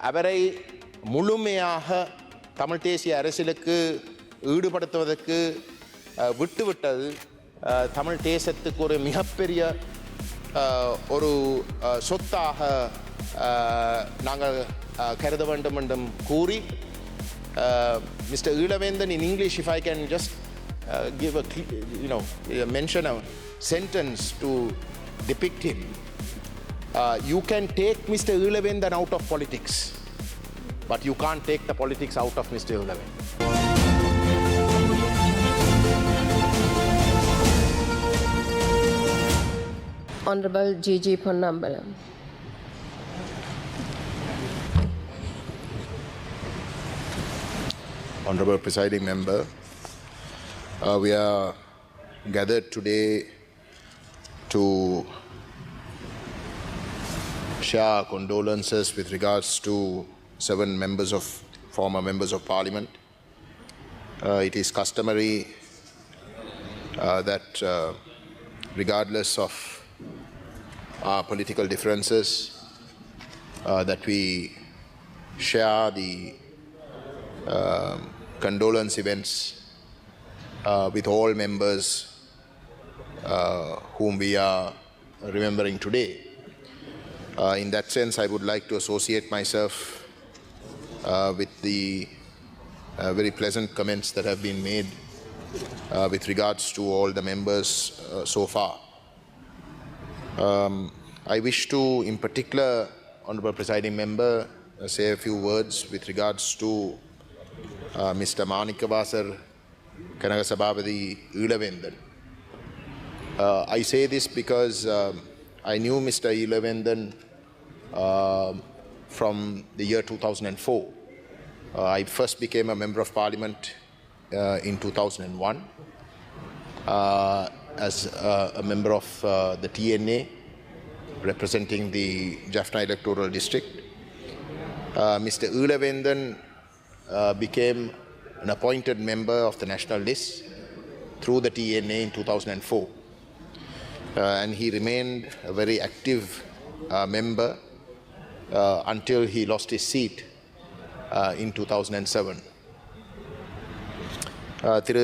அவரை முழுமையாக தமிழ் தேசிய அரசியலுக்கு ஈடுபடுத்துவதற்கு விட்டுவிட்டது. தமிழ் தேசத்துக்கு ஒரு மிகப்பெரிய ஒரு சொத்தாக நாங்கள் கருத வேண்டும் என்றும் கூறி mister Eelaventhan in English if I can just give a a cle- you know uh, mention a sentence uh, you can take Mr. Ulavendan out of politics, but you can't take the politics out of Mr. Ulavendan. Honorable G.G. Ponnambalam. Honorable Presiding Member, uh, we are gathered today to share condolences with regards to seven members of former members of Parliament. Uh, it is customary uh, that, uh, regardless of our political differences, uh, that we share the condolence events uh, with all members uh, whom we are remembering today. Uh, in that sense, I would like to associate myself uh, with the uh, very pleasant comments that have been made uh, with regards to all the members uh, so far. Um, I wish to, in particular, Honorable Presiding Member, uh, say a few words with regards to Mr. Manikavasar Kanagasabhavadi Ilavendan. I say this because um, I knew Mr. Ilavendan um from the year 2004. Uh, I first became a member of parliament uh, in 2001 uh, as uh, a member of uh, the TNA representing the Jaffna electoral district. Uh, Mr. Ulavendan uh, became an appointed member of the national list through the TNA in 2004. Uh, and he remained a very active uh, member uh, until he lost his seat uh, in 2007. Uh, Thiru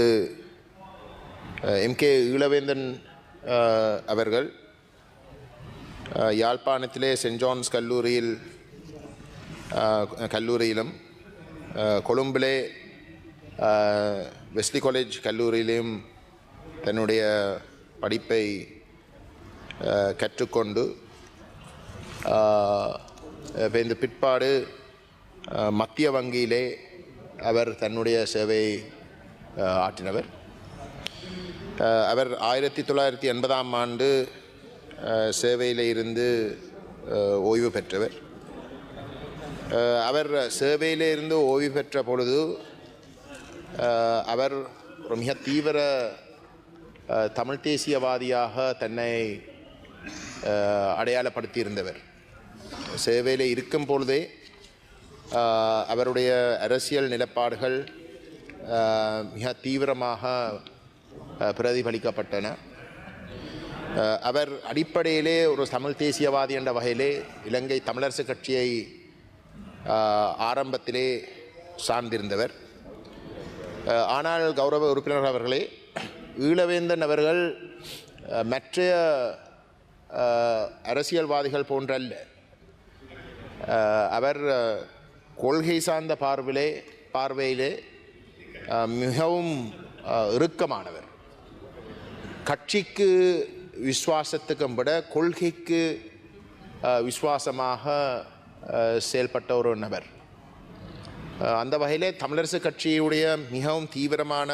MK Eelaventhan uh, அவர்கள் uh, யாழ்ப்பாணத்திலே send John's கல்லூரியில் uh, கல்லூரியிலும் uh, கொழும்பிலே uh, Wesley college கல்லூரியிலும் தன்னுடைய படிப்பை uh, கற்றுக்கொண்டு இப்போ இந்த பிற்பாடு மத்திய வங்கியிலே அவர் தன்னுடைய சேவையை ஆற்றினவர். அவர் ஆயிரத்தி தொள்ளாயிரத்தி எண்பதாம் ஆண்டு சேவையில் இருந்து ஓய்வு பெற்றவர். அவர் சேவையில் இருந்து ஓய்வு பெற்ற பொழுது அவர் ஒரு மிக தீவிர தமிழ் தேசியவாதியாக தன்னை அடையாளப்படுத்தியிருந்தவர். சேவையில் இருக்கும் பொழுதே அவருடைய அரசியல் நிலப்பாடுகள் மிக தீவிரமாக பிரதிபலிக்கப்பட்டன. அவர் அடிப்படையிலே ஒரு தமிழ் தேசியவாதி என்ற வகையிலே இலங்கை தமிழரசு கட்சியை ஆரம்பத்திலே சார்ந்திருந்தவர். ஆனால் கௌரவ உறுப்பினர் அவர்களே ஈழவேந்தன் அவர்கள் மற்ற அரசியல்வாதிகள் போன்றல்ல. அவர் கொள்கை சார்ந்த பார்வையிலே பார்வையிலே மிகவும் இறுக்கமானவர். கட்சிக்கு விசுவாசத்துக்கும் விட கொள்கைக்கு விசுவாசமாக செயல்பட்ட ஒரு நபர். அந்த வகையிலே தமிழரசு கட்சியுடைய மிகவும் தீவிரமான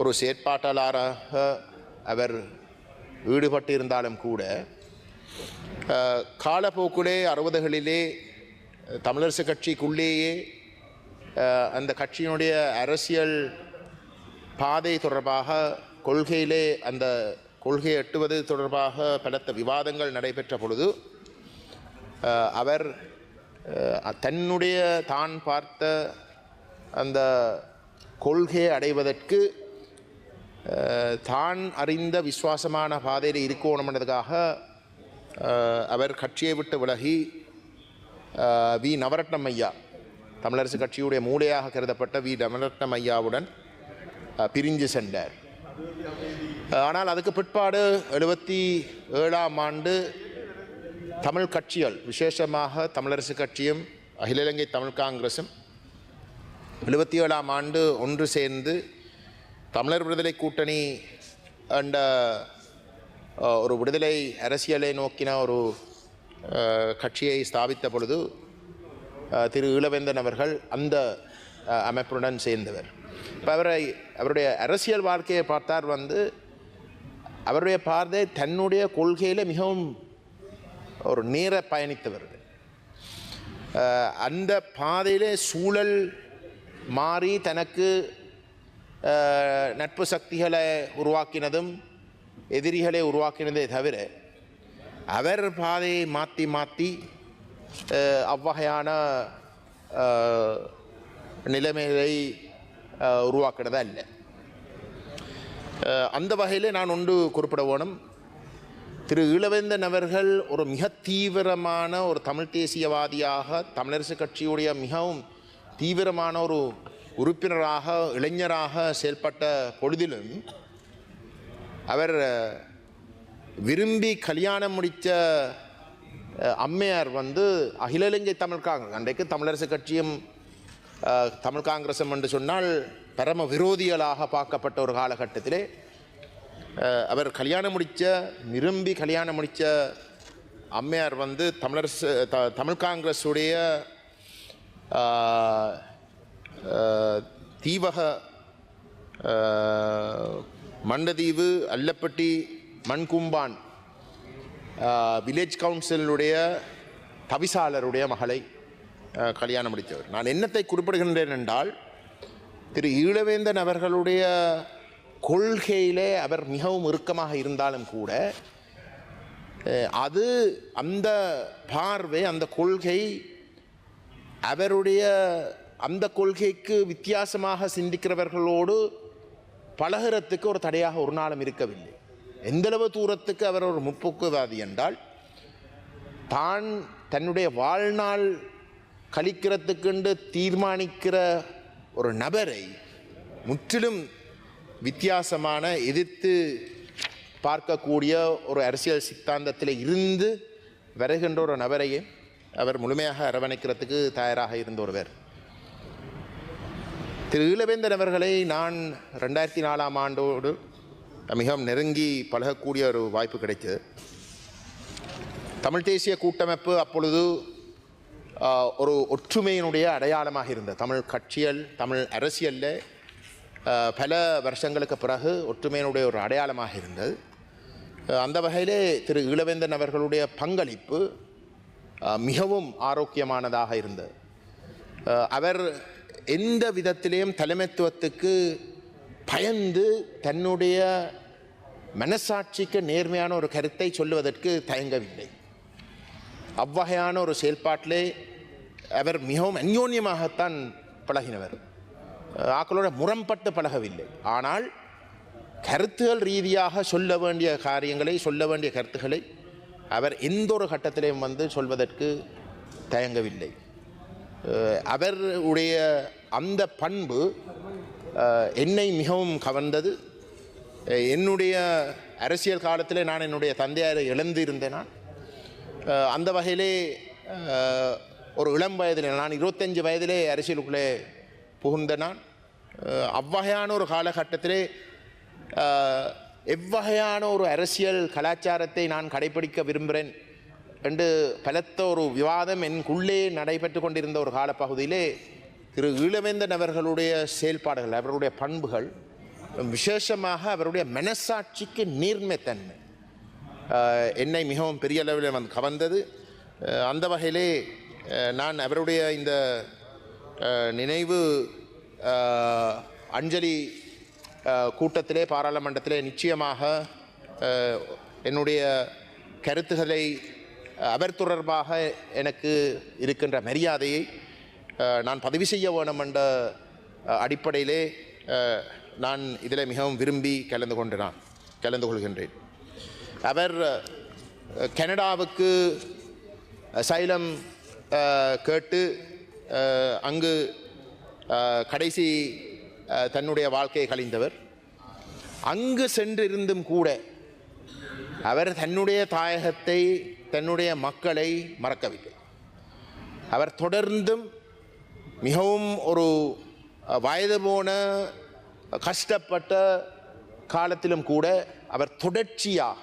ஒரு செயற்பாட்டாளராக அவர் ஈடுபட்டிருந்தாலும் கூட காலப்போக்கிலே அறுபதுகளிலே தமிழரசு கட்சிக்குள்ளேயே அந்த கட்சியினுடைய அரசியல் பாதை தொடர்பாக கொள்கையிலே அந்த கொள்கையை எட்டுவது தொடர்பாக பலத்த விவாதங்கள் நடைபெற்ற பொழுது அவர் தன்னுடைய தான் பார்த்த அந்த கொள்கையை அடைவதற்கு தான் அறிந்த விசுவாசமான பாதையில் இருக்கணும்ன்றதுக்காக அவர் கட்சியை விட்டு விலகி வி. நவரட்னம் ஐயா தமிழரசு கட்சியுடைய மூளையாக கருதப்பட்ட வி. நவரட்னம் ஐயாவுடன் பிரிஞ்சு சென்றார். ஆனால் அதுக்கு பிற்பாடு எழுபத்தி ஏழாம் ஆண்டு தமிழ் கட்சிகள் விசேஷமாக தமிழரசு கட்சியும் அகில இலங்கை தமிழ் காங்கிரஸும் எழுபத்தி ஏழாம் ஆண்டு ஒன்று சேர்ந்து தமிழர் விடுதலை கூட்டணி என்ற uh, uh, ஒரு விடுதலை அரசியலை நோக்கின ஒரு uh, கட்சியை ஸ்தாபித்த பொழுது திரு ஈழவேந்தன் அவர்கள் அந்த அமைப்புடன் சேர்ந்தவர். இப்போ அவரை அவருடைய அரசியல் வாழ்க்கையை பார்த்தார் வந்து அவருடைய பார்வை தன்னுடைய கொள்கையில் மிகவும் ஒரு நேர பயணித்தவர். அந்த பாதையிலே சூழல் மாறி தனக்கு நட்பு சக்திகளை உருவாக்கினதும் எதிரிகளை உருவாக்கினதே தவிர அவர் பாதையை மாற்றி மாற்றி அவ்வகையான நிலைமைகளை உருவாக்கினதா இல்லை அந்த வகையில் நான் ஒன்று குறிப்பிட வேணும் திரு ஈழவேந்தன் அவர்கள் ஒரு மிக தீவிரமான ஒரு தமிழ் தேசியவாதியாக தமிழரசு கட்சியுடைய மிகவும் தீவிரமான ஒரு உறுப்பினராக இளைஞராக செயல்பட்ட பொழுதிலும் அவர் விரும்பி கல்யாணம் முடித்த அம்மையார் வந்து அகில இலங்கை தமிழ் காங்கிரஸ் அன்றைக்கு தமிழரசு கட்சியும் தமிழ் காங்கிரசும் என்று சொன்னால் பரம விரோதிகளாக பார்க்கப்பட்ட ஒரு காலகட்டத்திலே அவர் கல்யாணம் முடித்த விரும்பி கல்யாணம் முடித்த அம்மையார் வந்து தமிழரசு த தமிழ் காங்கிரஸுடைய தீவக மண்டதீவு அல்லப்பட்டி மண்கும்பான் வில்லேஜ் கவுன்சிலுடைய தவிசாளருடைய மகளை கல்யாணம் முடித்தவர். நான் என்னத்தை குறிப்பிடுகின்றேன் என்றால் திரு ஈழவேந்தன் அவர்களுடைய கொள்கையிலே அவர் மிகவும் இறுக்கமாக இருந்தாலும் கூட அது அந்த பார்வை அந்த கொள்கை அவருடைய அந்த கொள்கைக்கு வித்தியாசமாக சிந்திக்கிறவர்களோடு பழகிறதுக்கு ஒரு தடையாக ஒரு நாளும் இருக்கவில்லை. எந்தளவு தூரத்துக்கு அவர் ஒரு முற்போக்குவாதி என்றால் தான் தன்னுடைய வாழ்நாள் கழிக்கிறதுக்கென்று தீர்மானிக்கிற ஒரு நபரை முற்றிலும் வித்தியாசமான எதிர்த்து பார்க்கக்கூடிய ஒரு அரசியல் சித்தாந்தத்தில் இருந்து வருகின்ற ஒரு நபரையே அவர் முழுமையாக அரவணைக்கிறதுக்கு தயாராக இருந்த ஒருவர் திரு ஈழவேந்தன் அவர்களை நான் ரெண்டாயிரத்தி நாலாம் ஆண்டோடு மிகவும் நெருங்கி பழகக்கூடிய ஒரு வாய்ப்பு கிடைத்தது. தமிழ் தேசிய கூட்டமைப்பு அப்பொழுது ஒரு ஒற்றுமையினுடைய அடையாளமாக இருந்தது. தமிழ் கட்சிகள் தமிழ் அரசியலில் பல வருஷங்களுக்கு பிறகு ஒற்றுமையினுடைய ஒரு அடையாளமாக இருந்தது. அந்த வகையிலே திரு ஈழவேந்தன் அவர்களுடைய பங்களிப்பு மிகவும் ஆரோக்கியமானதாக இருந்தது. அவர் எந்த விதத்திலேயும் தலைமைத்துவத்துக்கு பயந்து தன்னுடைய மனசாட்சிக்கு நேர்மையான ஒரு கருத்தை சொல்லுவதற்கு தயங்கவில்லை. அவ்வகையான ஒரு செயல்பாட்டிலே அவர் மிகவும் அந்யோன்யமாகத்தான் பழகினவர். ஆக்களோட முரம்பட்டு பழகவில்லை. ஆனால் கருத்துகள் ரீதியாக சொல்ல வேண்டிய காரியங்களை சொல்ல வேண்டிய கருத்துக்களை அவர் எந்த ஒரு கட்டத்திலையும் வந்து சொல்வதற்கு தயங்கவில்லை. அவருடைய அந்த பண்பு என்னை மிகவும் கவர்ந்தது. என்னுடைய அரசியல் காலத்தில் நான் என்னுடைய தந்தையாரை இழந்து இருந்தேன் நான் அந்த வகையிலே ஒரு இளம் வயதில் நான் இருபத்தஞ்சு வயதிலே அரசியலுக்குள்ளே புகுந்த நான் அவ்வகையான ஒரு காலகட்டத்திலே எவ்வகையான ஒரு அரசியல் கலாச்சாரத்தை நான் கடைபிடிக்க விரும்புகிறேன் என்று பலத்த ஒரு விவாதம் என்குள்ளே நடைபெற்று கொண்டிருந்த ஒரு காலப்பகுதியிலே திரு ஈழவேந்தன் அவர்களுடைய செயல்பாடுகள் அவருடைய பண்புகள் விசேஷமாக அவருடைய மனசாட்சிக்கு நீர்மைத்தன்மை. என்னை மிகவும் பெரிய அளவில் வந்து கவர்ந்தது. அந்த வகையிலே நான் அவருடைய இந்த நினைவு அஞ்சலி கூட்டத்திலே பாராளுமன்றத்திலே நிச்சயமாக என்னுடைய கருத்துக்களை அவர் தொடர்பாக எனக்கு இருக்கின்ற மரியாதையை நான் பதிவு செய்ய வேணும் என்ற அடிப்படையிலே நான் இதில் மிகவும் விரும்பி கலந்து கொண்டினான் கலந்து கொள்கின்றேன். அவர் கனடாவுக்கு சைலம் கேட்டு அங்கு கடைசி தன்னுடைய வாழ்க்கையை கழிந்தவர். அங்கு சென்றிருந்தும் கூட அவர் தன்னுடைய தாயகத்தை தன்னுடைய மக்களை மறக்கவில்லை. அவர் தொடர்ந்தும் மிகவும் ஒரு வயது போன கஷ்டப்பட்ட காலத்திலும் கூட அவர் தொடர்ச்சியாக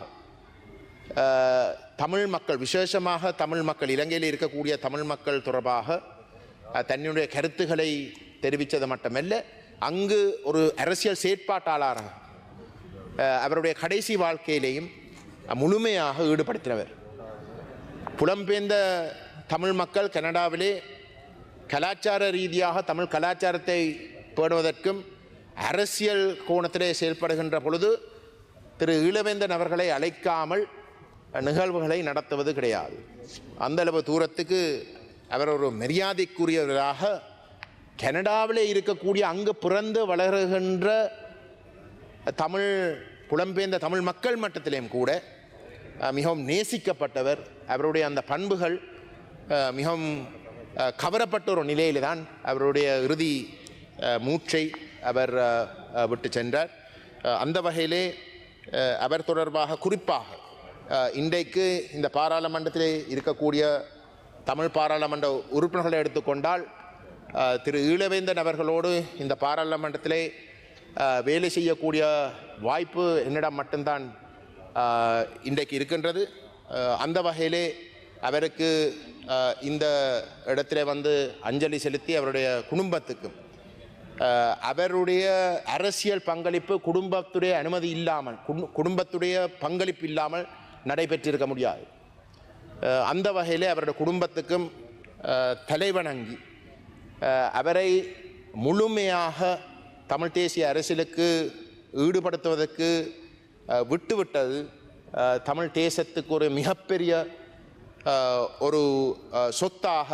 தமிழ் மக்கள் விசேஷமாக தமிழ் மக்கள் இலங்கையில் இருக்கக்கூடிய தமிழ் மக்கள் தொடர்பாக தன்னுடைய கருத்துக்களை தெரிவித்தது மட்டுமல்ல அங்கு ஒரு அரசியல் செயற்பாட்டாளராக அவருடைய கடைசி வாழ்க்கையிலேயும் முழுமையாக ஈடுபடுத்தினவர். புலம்பெயர்ந்த தமிழ் மக்கள் கனடாவிலே கலாச்சார ரீதியாக தமிழ் கலாச்சாரத்தை பேணுவதற்கும் அரசியல் கோணத்திலே செயல்படுகின்ற பொழுது திரு ஈழவேந்தன் அவர்களை அழைக்காமல் நிகழ்வுகளை நடத்துவது கிடையாது. அந்த அளவு தூரத்துக்கு அவர் ஒரு மரியாதைக்குரியவராக கனடாவிலே இருக்கக்கூடிய அங்கு பிறந்து வளருகின்ற தமிழ் புலம்பெயர்ந்த தமிழ் மக்கள் மட்டத்திலேயும் கூட மிகவும் நேசிக்கப்பட்டவர். அவருடைய அந்த பண்புகள் மிகவும் கவரப்பட்ட ஒரு நிலையிலே தான் அவருடைய இறுதி மூச்சை அவர் விட்டு சென்றார். அந்த வகையிலே அவர் தொடர்பாக குறிப்பாக இன்றைக்கு இந்த பாராளுமன்றத்திலே இருக்கக்கூடிய தமிழ் பாராளுமன்ற உறுப்பினர்களை எடுத்துக்கொண்டால் திரு ஈழவேந்தன் அவர்களோடு இந்த பாராளுமன்றத்திலே வேலை செய்யக்கூடிய வாய்ப்பு என்னிடம் மட்டும்தான் இன்றைக்கு இருக்கின்றது. அந்த வகையிலே அவருக்கு இந்த இடத்துல வந்து அஞ்சலி செலுத்தி அவருடைய குடும்பத்துக்கும் அவருடைய அரசியல் பங்களிப்பு குடும்பத்துடைய அனுமதி இல்லாமல் குடும்பத்துடைய பங்களிப்பு இல்லாமல் நடைபெற்றிருக்க முடியாது. அந்த வகையிலே அவருடைய குடும்பத்துக்கும் தலைவணங்கி அவரை முழுமையாக தமிழ் தேசிய அரசியலுக்கு ஈடுபடுத்துவதற்கு விட்டுவிட்டது அஹ், தமிழ் தேசத்துக்கு ஒரு மிகப்பெரிய அஹ், ஒரு அஹ், சொத்தாக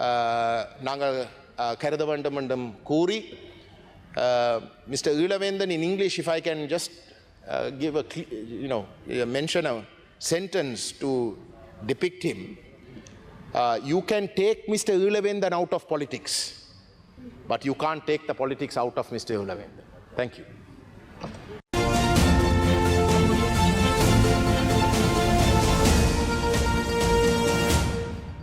அஹ், நாங்கள் அஹ், கருத வேண்டும் என்றும் கூறி Mr. Ilavendan in English, if I can just uh, give a, cle- you know, uh, mention a sentence to depict him. Uh, you can take Mr. Ilavendan out of politics, but you can't take the politics out of Mr. Ilavendan. Thank you.